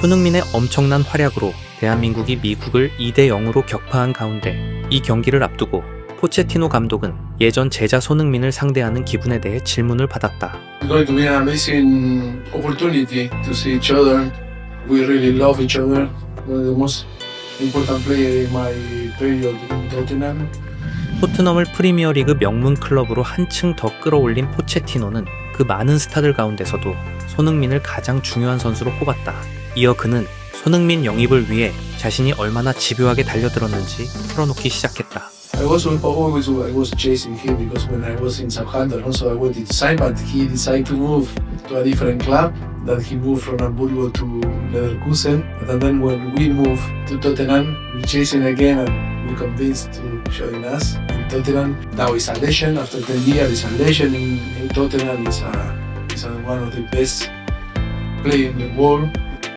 손흥민의 엄청난 활약으로 대한민국이 미국을 2대 0으로 격파한 가운데 이 경기를 앞두고 포체티노 감독은 예전 제자 손흥민을 상대하는 기분에 대해 질문을 받았다. It's going to be an amazing opportunity to see each other. We really love each other. One of the most important player in my period in Tottenham. 토트넘을 프리미어리그 명문 클럽으로 한층 더 끌어올린 포체티노는 그 많은 스타들 가운데서도 손흥민을 가장 중요한 선수로 꼽았다. 이어 그는 손흥민 영입을 위해 자신이 얼마나 집요하게 달려들었는지 풀어놓기 시작했다. I was al- always I was chasing him because when I was in Southampton also I wanted to sign, but he decided to move to a different club. That he moved from Hamburgo to Leverkusen, and then when we moved to Tottenham, we chasing again and we convinced to join us in Tottenham. Now he's a legend. After 10 years, he's a legend in, in Tottenham. He's, a, he's a, one of the best players in the world.